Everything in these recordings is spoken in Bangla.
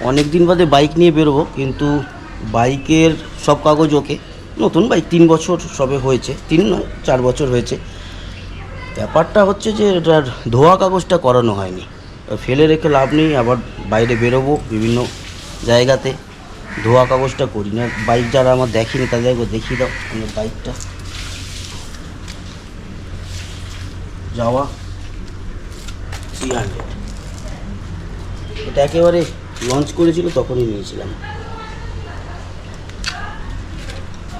অনেক দিন বাদে বাইক নিয়ে বেরোবো, কিন্তু বাইকের সব কাগজ ওকে। নতুন বাইক, তিন বছর সবে হয়েছে। তিন নয়, চার বছর হয়েছে। ব্যাপারটা হচ্ছে যে এটার ধোয়া কাগজটা করানো হয়নি। ফেলে রেখে লাভ নেই, আবার বাইরে বেরোবো বিভিন্ন জায়গাতে। ধোয়া কাগজটা করি না। বাইক যারা আমার দেখেনি তাদেরকে দেখিয়ে দাও। আমার বাইকটা। যাওয়া। থ্রি হান্ড্রেড এটা একেবারে লঞ্চ করেছিল তখনই নিয়েছিলাম।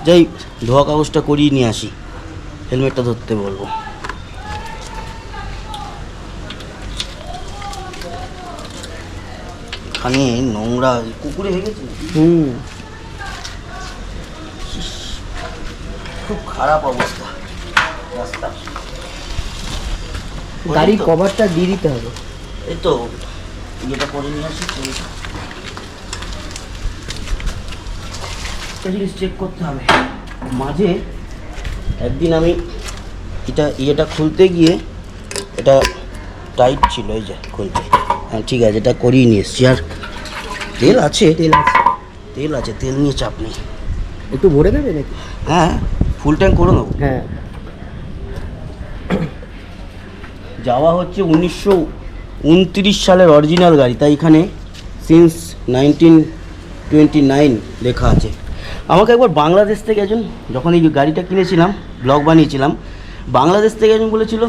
যাই ধোয়া কাগজটা করিয়ে নিয়ে আসি। হেলমেটটা ধরতে বলব। এখানে নোংরা কুকুরে হেগেছে? নাকি? হুম খুব খারাপ অবস্থা। রাস্তা। গাড়ির কভারটা দিয়ে দিতে হবে। এই তো ইয়েটা করে নিয়ে আসি জিনিস চেক করতে হবে। মাঝে একদিন আমি এটা ইয়েটা খুলতে গিয়ে এটা টাইট ছিল এই যে খুলতে। হ্যাঁ ঠিক আছে এটা করিয়ে নিয়ে এসছি। আর তেল আছে তেল আছে। তেল আছে তেল নিয়ে চাপ নেই। একটু ভরে দেবে নাকি? হ্যাঁ ফুল ট্যাঙ্ক করে নেব। হ্যাঁ। যাওয়া হচ্ছে উনিশশো উনত্রিশ সালের অরিজিনাল গাড়ি, তাই এখানে সিন্স নাইনটিন টোয়েন্টি নাইন লেখা আছে। আমাকে একবার বাংলাদেশ থেকে একজন, যখন এই গাড়িটা কিনেছিলাম ব্লগ বানিয়েছিলাম, বাংলাদেশ থেকে একজন বলেছিল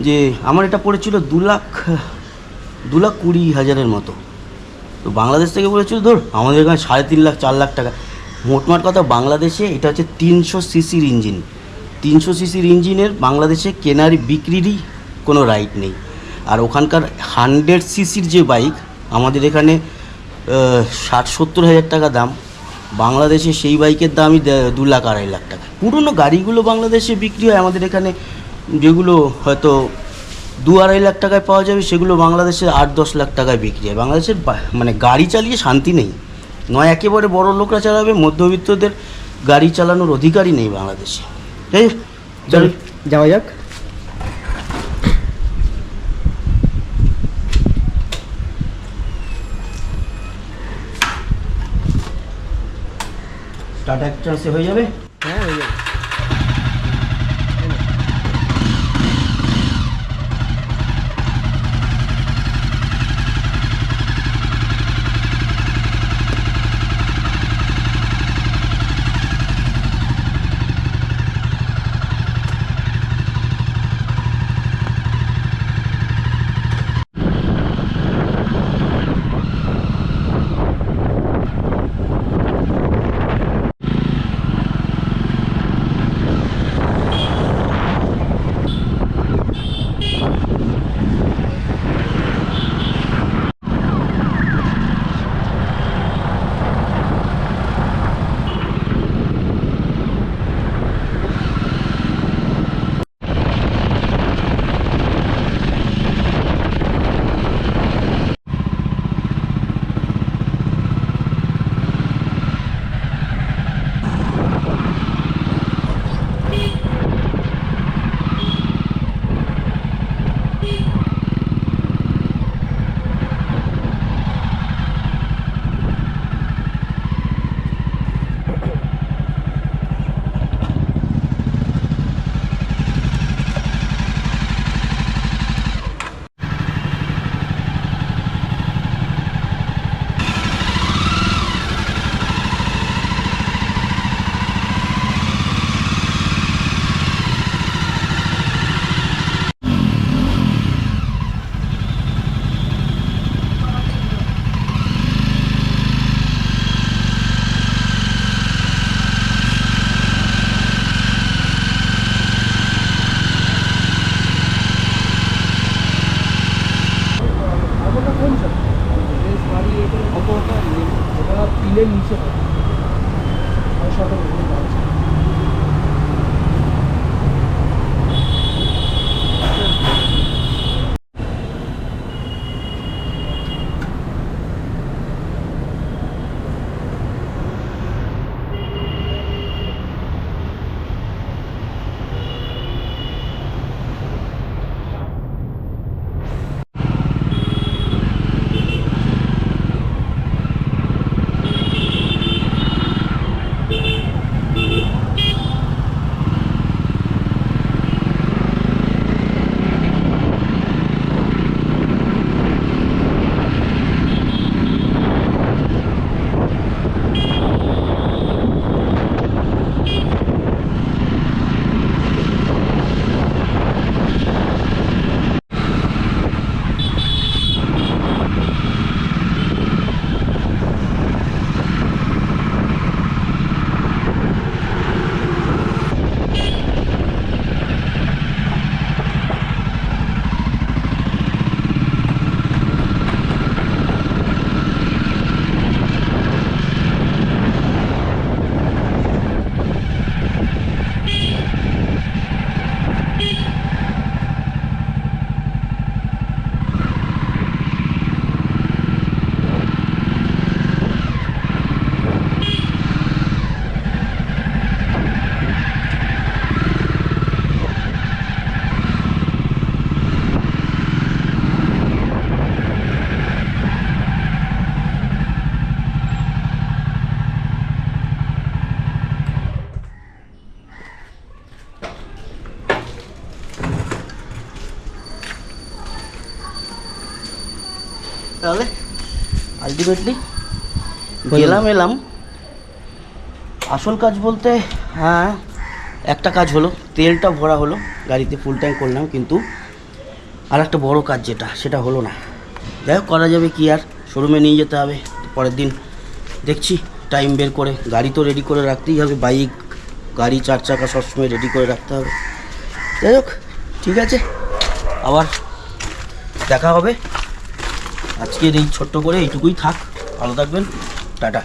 যে, আমার এটা পড়েছিল দু লাখ দু লাখ কুড়ি হাজারের মতো। তো বাংলাদেশ থেকে বলেছিল, ধর, আমাদের এখানে সাড়ে তিন লাখ, চার লাখ টাকা। মোটমাট কথা, বাংলাদেশে এটা হচ্ছে তিনশো সিসির ইঞ্জিন। তিনশো সিসির ইঞ্জিনের বাংলাদেশে কেনার বিক্রিরই কোনো রাইট নেই। আর ওখানকার হান্ড্রেড সিসির যে বাইক আমাদের এখানে ষাট সত্তর হাজার টাকা দাম। বাংলাদেশে সেই বাইকের দামই দু লাখ আড়াই লাখ টাকা। পুরনো গাড়িগুলো বাংলাদেশে বিক্রি হয় আমাদের এখানে যেগুলো হয়তো দু আড়াই লাখ টাকায় পাওয়া যাবে সেগুলো বাংলাদেশে আট দশ লাখ টাকায় বিক্রি হয়। বাংলাদেশের মানে গাড়ি চালিয়ে শান্তি নেই। নয় একেবারে বড় লোকরা চালাবে মধ্যবিত্তদের গাড়ি চালানোর অধিকারই নেই বাংলাদেশে। যাই যাওয়া যাক। এক হয়ে যাবে হ্যাঁ হয়ে যাবে তিনের নিচে তাহলে আলটিমেটলি গেলাম, এলাম। আসল কাজ বলতে হ্যাঁ একটা কাজ হলো, তেলটা ভরা হলো, গাড়িতে ফুল ট্যাঙ্ক করলাম, কিন্তু আর একটা বড় কাজ যেটা, সেটা হলো না। যাই হোক, করা যাবে কি আর শোরুমে নিয়ে যেতে হবে, পরের দিন দেখছি টাইম বের করে, গাড়ি তো রেডি করে রাখতেই হবে বাইক গাড়ি, চার চাকা সবসময় রেডি করে রাখতে হবে। যাই হোক, ঠিক আছে, আবার দেখা হবে। আজকের এই ছোট্ট করে এইটুকুই থাক। ভালো থাকবেন। টাটা।